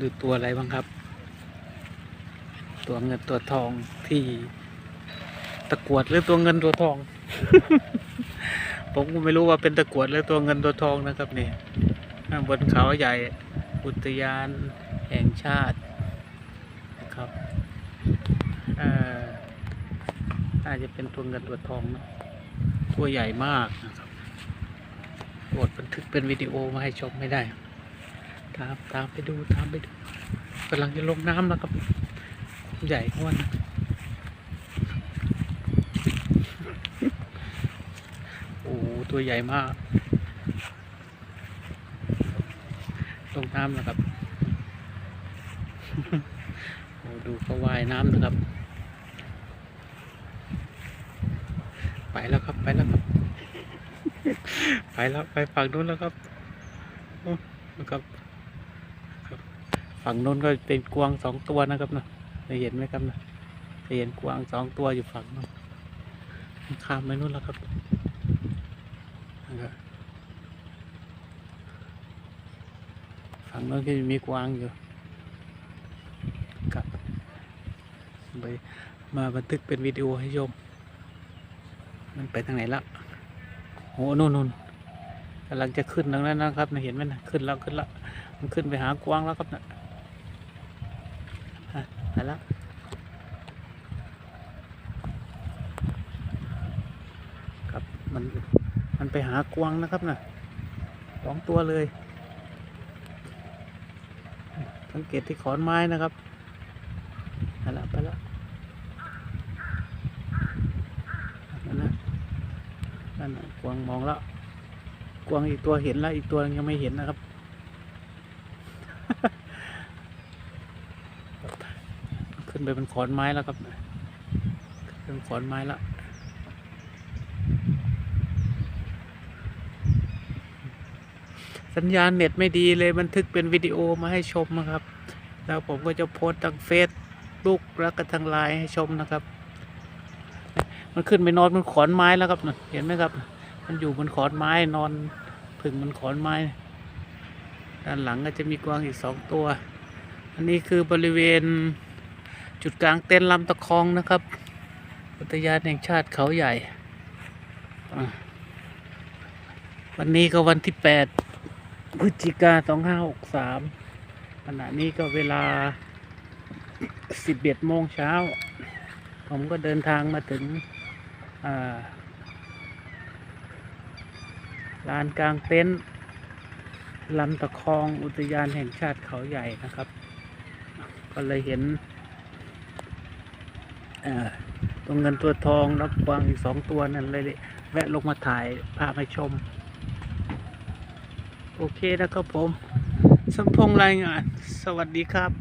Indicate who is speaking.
Speaker 1: ดูตัวอะไรบ้างครับ ตัวเงินตัวทองที่ตะกวดหรือตัวเงินตัวทอง ผมก็ไม่รู้ว่าเป็นตะกวดหรือตัวเงินตัวทองนะครับนี่บนเขาใหญ่อุทยานแห่งชาตินะครับเอ่อน่าจะเป็นตัวเงินตัวทองนะตัวใหญ่มากนะครับโปรดบันทึกเป็นวิดีโอมาให้ชมไม่ได้ ตามตามไปดูตามไปดูกำลังจะลงน้ำแล้วครับ ใหญ่กว่านะโอ้ตัวใหญ่มาก ลงน้ำแล้วครับโอ้ดูเขาว่ายน้ำนะครับ ไปแล้วครับไปแล้วครับ ไปแล้วไปฝั่งนู้นแล้วครับโอ้นะครับ ฝั่งนู้นก็เป็นกวางสองตัวนะครับนะจะเห็นไหมครับนะจะเห็นกวางสองตัวอยู่ฝั่งนู้นข้ามไปนู้นแล้วครับฝั่งนู้นก็มีกวางอยู่ครับไปมาบันทึกเป็นวิดีโอให้ชมมันไปทางไหนละโอ้นู่นนู่นกำลังจะขึ้นทางนั้นนะครับนะเห็นไหมนะขึ้นแล้วขึ้นแล้วมันขึ้นไปหากวางแล้วครับนะ่ะ ไปแล้วครับมันมันไปหากวางนะครับนะสองตัวเลย สังเกตที่ขอนไม้นะครับไปแล้วไปแล้วนั่นนะนั่นกวางมองแล้วกวางอีกตัวเห็นแล้วอีกตัวยังไม่เห็นนะครับ ขึ้ นไปเป็นขอนไม้แล้วครับเป็นขอนไม้แล้วสัญญาณเน็ตไม่ดีเลยบันทึกเป็นวิดีโอมาให้ชมนะครับ แล้วผมก็จะโพสต์ทางเฟซบุ๊กแล้วก็ทางไลน์ให้ชมนะครับ มันขึ้นไปนอนบนขอนไม้แล้วครับน่ะเห็นไหมครับ มันอยู่บนขอนไม้นอนพึ่งบนขอนไม้ ด้านหลังก็จะมีกวางอีกสองตัว อันนี้คือบริเวณ จุดกลางเต็นท์ลำตะคองนะครับ อุทยานแห่งชาติเขาใหญ่ วันนี้ก็วันที่แปดพฤศจิกาสองห้าหกสามขณะนี้ก็เวลาสิบเอ็ดโมงเช้า ผมก็เดินทางมาถึงลานกลางเต็นท์ลำตะคองอุทยานแห่งชาติเขาใหญ่นะครับ ก็เลยเห็น ตัวเงินตัวทองแล้วกวางอีกสองตัวนั่นเลยแวะลงมาถ่ายภาพให้ชม โอเคนะครับผม สมพงษ์รายงาน สวัสดีครับ